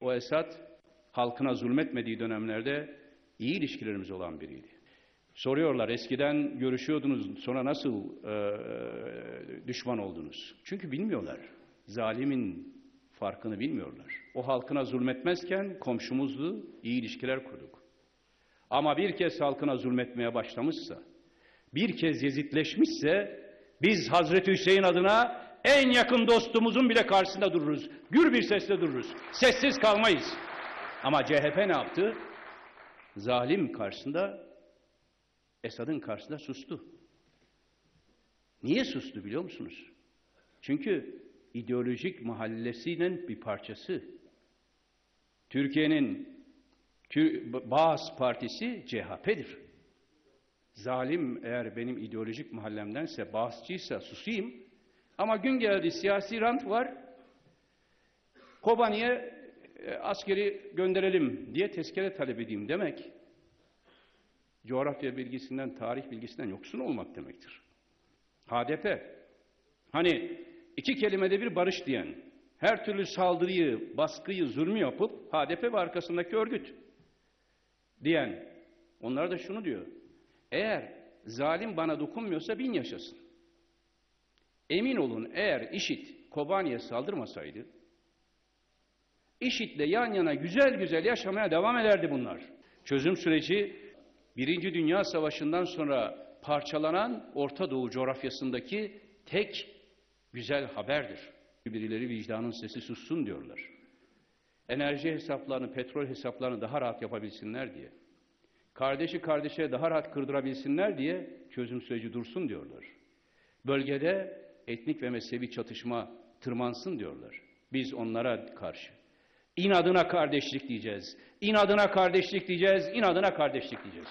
O Esad halkına zulmetmediği dönemlerde iyi ilişkilerimiz olan biriydi. Soruyorlar eskiden görüşüyordunuz sonra nasıl e, düşman oldunuz? Çünkü bilmiyorlar. Zalimin farkını bilmiyorlar. O halkına zulmetmezken komşumuzdu, iyi ilişkiler kurduk. Ama bir kez halkına zulmetmeye başlamışsa, bir kez yezitleşmişse biz Hazreti Hüseyin adına en yakın dostumuzun bile karşısında dururuz. Gür bir sesle dururuz. Sessiz kalmayız. Ama CHP ne yaptı? Zalim karşısında, Esad'ın karşısında sustu. Niye sustu biliyor musunuz? Çünkü ideolojik mahallesinin bir parçası. Türkiye'nin Bağız Partisi CHP'dir. Zalim eğer benim ideolojik mahallemdense, Bağızçıysa susayım. Ama gün geldi siyasi rant var. Kobani'ye e, askeri gönderelim diye tezkere talep edeyim demek. Coğrafya bilgisinden, tarih bilgisinden yoksun olmak demektir. HDP, hani iki kelimede bir barış diyen, her türlü saldırıyı, baskıyı, zulmü yapıp HDP ve arkasındaki örgüt diyen, onlar da şunu diyor. Eğer zalim bana dokunmuyorsa bin yaşasın. Emin olun eğer IŞİD Kobani'ye saldırmasaydı, IŞİD'le yan yana güzel güzel yaşamaya devam ederdi bunlar. Çözüm süreci Birinci Dünya Savaşı'ndan sonra parçalanan Orta Doğu coğrafyasındaki tek güzel haberdir. Birileri vicdanın sesi sussun diyorlar. Enerji hesaplarını, petrol hesaplarını daha rahat yapabilsinler diye. Kardeşi kardeşe daha rahat kırdırabilsinler diye çözüm süreci dursun diyorlar. Bölgede etnik ve mezhebi çatışma tırmansın diyorlar. Biz onlara karşı. İnadına kardeşlik diyeceğiz. İnadına kardeşlik diyeceğiz. İnadına kardeşlik diyeceğiz.